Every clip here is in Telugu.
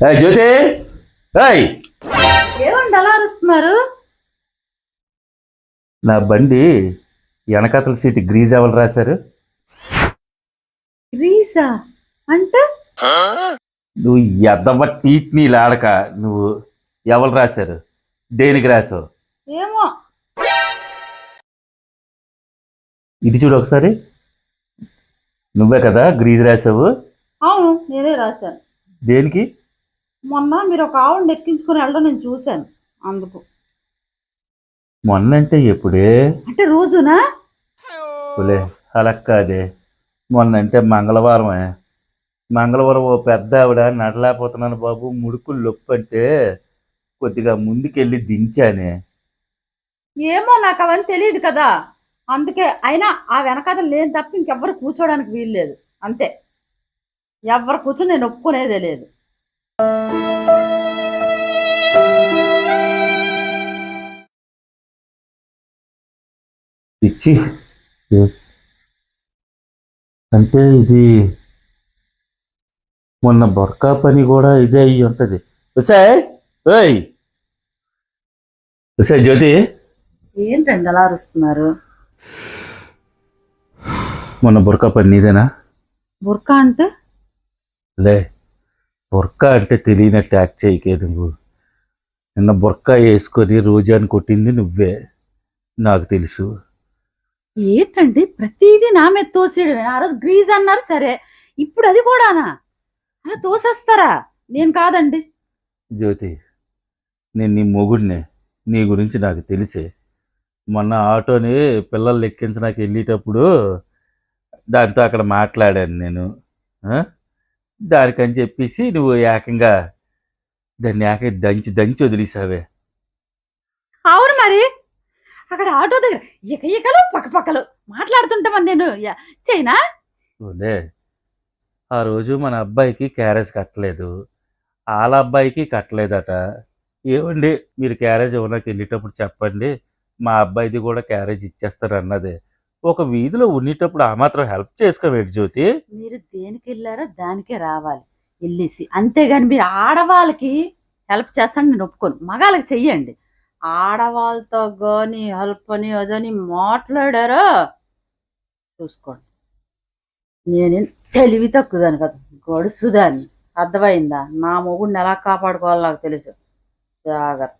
జ్యోతి! ఏమండి అలా అరుస్తున్నారు? నా బండి వెనకాతల సీటు గ్రీజ్ ఎవరు రాశారు? రీసా అంటే? నువ్వు ఎద్దవ టీట్ నీ లాడక నువ్వు ఎవరు రాశారు? దేనికి రాసావు ఏమో. ఇటు చూడు ఒకసారి. నువ్వే కదా గ్రీజ్ రాసావు అవును నేనే రాశాను. దేనికి? మొన్న మీరు ఒక ఆవుని ఎక్కించుకుని వెళ్ళడం నేను చూశాను అందుకు. మొన్న అంటే ఎప్పుడే? అంటే రోజునా? పులే అలా కాదే మొన్న అంటే మంగళవారమే. మంగళవారం ఓ పెద్ద ఆవిడ నడలేకపోతున్నాను బాబు ముడుకులు నొప్పి అంటే కొద్దిగా ముందుకెళ్ళి దించానే. ఏమో నాకు అవన్నీ తెలియదు కదా. అందుకే అయినా ఆ వెనకాల నేను తప్ప ఇంకెవ్వరు కూర్చోడానికి వీల్లేదు అంతే. ఎవరు కూర్చొని నేను ఒప్పుకునేదే లేదు. ఇచ్చి. అంటే ఇది మొన్న బొర్కా పని కూడా ఇదే అయ్యి ఉంటది. ఉసాయ్ ఓయ్. ఉసాయ్ జ్యోతి. ఏంటండి అలా అరుస్తున్నారు? మొన్న బొర్కా పని నీదేనా? బుర్కా అంటే? లే బొర్కా అంటే తెలియనట్టు యాక్ట్ చేయకే నువ్వు. నిన్న బొర్కా వేసుకొని రోజాని కొట్టింది నువ్వే నాకు తెలుసు. ఏంటండి? ప్రతిదీ నా మీద తోసేయడమే. ఆ రోజు గ్రీజ్ అన్నారు సరే. ఇప్పుడు అది కూడానా? అలా తోసేస్తారా? నేను కాదండి. జ్యోతి నేను నీ మొగుడినే. నీ గురించి నాకు తెలిసే. మొన్న ఆటోని పిల్లలు ఎక్కించడానికి వెళ్ళేటప్పుడు దాంతో అక్కడ మాట్లాడాను నేను? దానికని చెప్పేసి నువ్వు ఏకంగా దాన్ని ఏకంగా దంచి దంచి వదిలేసావే. అవును మరి. అక్కడ ఆటో దగ్గర ఇక ఇకలు పక్క పక్కలు మాట్లాడుతుంటామని నేను చైనా ఆ రోజు మన అబ్బాయికి క్యారేజ్ కట్టలేదు. వాళ్ళ అబ్బాయికి కట్టలేదట. ఏమండి మీరు క్యారేజ్ ఇవ్వడానికి వెళ్ళేటప్పుడు చెప్పండి మా అబ్బాయిది కూడా క్యారేజ్ ఇచ్చేస్తారు అన్నదే. ఒక వీధిలో ఉండేటప్పుడు ఆ మాత్రం హెల్ప్ చేసుకోవేటి జ్యోతి? మీరు దేనికి వెళ్ళారో దానికే రావాలి. వెళ్ళేసి. అంతేగాని మీరు ఆడవాళ్ళకి హెల్ప్ చేస్తాను నేను ఒప్పుకోను. మగాళ్ళకి చెయ్యండి. ఆడవాళ్ళతో కానీ హెల్ప్ అని అదని మాట్లాడారో? చూసుకోండి. నేను తెలివి తక్కువదాన్ని కదా గడుసుదాన్ని. అర్థమైందా? నా మొగుడిని ఎలా కాపాడుకోవాలో నాకు తెలుసు. జాగ్రత్త.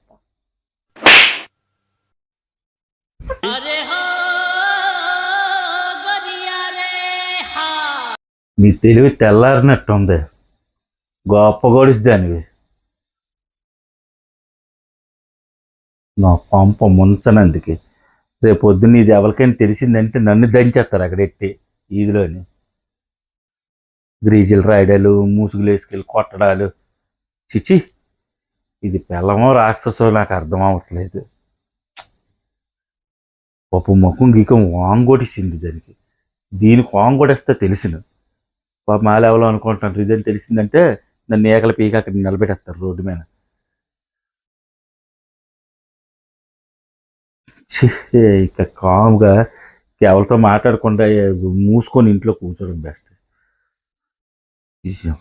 మీ తెలివి తెల్లారినట్టుంది. గొప్ప గొడుసు దానివి నా పంప ముంచనందుకి రేపు పొద్దున్న ఇది ఎవరికైనా తెలిసిందంటే నన్ను దంచేస్తారు అక్కడ ఎట్టి ఈదిలోని. గ్రీజులు రాయడాలు మూసుగులు వేసుకెళ్ళి కొట్టడాలు. చిచి ఇది పిల్లమో రాక్షసో నాకు అర్థం అవ్వట్లేదు. పప్పు ముఖం గీకం వాంగొడిసింది దానికి. దీనికి వాంగొడేస్తే తెలిసిన. పాప మా లెవెల్లో అనుకుంటున్నాను ఇదని తెలిసిందంటే నన్ను ఏకల పీక అక్కడ నిలబెట్టేస్తారు రోడ్డు మీద. ఇక కామ్గా ఎవరితో మాట్లాడకుండా మూసుకొని ఇంట్లో కూర్చోవడం బెస్ట్. విషయం